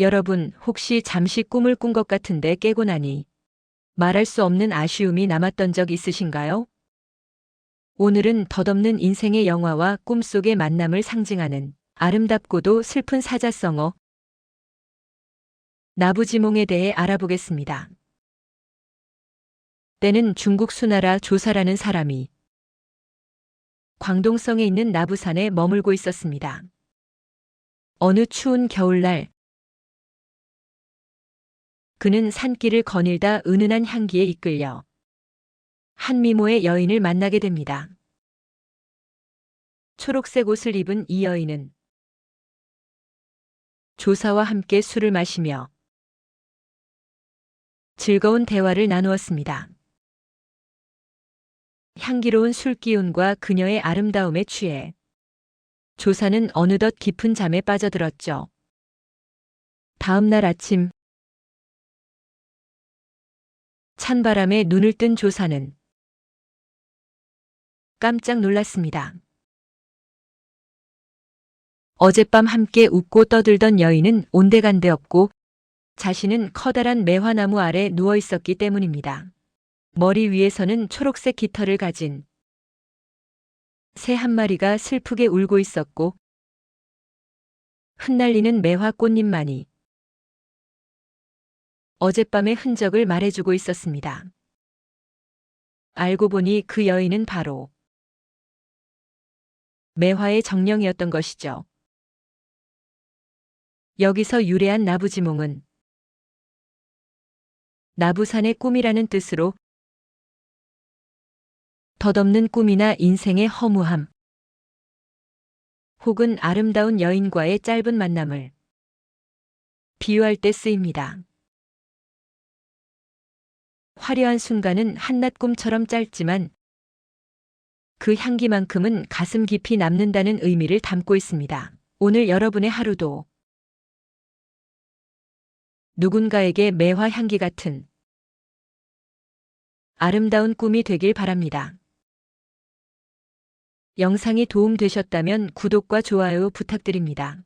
여러분, 혹시 잠시 꿈을 꾼 것 같은데 깨고 나니 말할 수 없는 아쉬움이 남았던 적 있으신가요? 오늘은 덧없는 인생의 영화와 꿈속의 만남을 상징하는 아름답고도 슬픈 사자성어 나부지몽에 대해 알아보겠습니다. 때는 중국 수나라 조사라는 사람이 광동성에 있는 나부산에 머물고 있었습니다. 어느 추운 겨울날 그는 산길을 거닐다 은은한 향기에 이끌려 한 미모의 여인을 만나게 됩니다. 초록색 옷을 입은 이 여인은 조사와 함께 술을 마시며 즐거운 대화를 나누었습니다. 향기로운 술 기운과 그녀의 아름다움에 취해 조사는 어느덧 깊은 잠에 빠져들었죠. 다음 날 아침 찬바람에 눈을 뜬 조사는 깜짝 놀랐습니다. 어젯밤 함께 웃고 떠들던 여인은 온데간데 없고 자신은 커다란 매화나무 아래 누워 있었기 때문입니다. 머리 위에서는 초록색 깃털을 가진 새 한 마리가 슬프게 울고 있었고 흩날리는 매화 꽃잎만이 어젯밤의 흔적을 말해주고 있었습니다. 알고 보니 그 여인은 바로 매화의 정령이었던 것이죠. 여기서 유래한 나부지몽은 나부산의 꿈이라는 뜻으로 덧없는 꿈이나 인생의 허무함 혹은 아름다운 여인과의 짧은 만남을 비유할 때 쓰입니다. 화려한 순간은 한낱 꿈처럼 짧지만 그 향기만큼은 가슴 깊이 남는다는 의미를 담고 있습니다. 오늘 여러분의 하루도 누군가에게 매화 향기 같은 아름다운 꿈이 되길 바랍니다. 영상이 도움되셨다면 구독과 좋아요 부탁드립니다.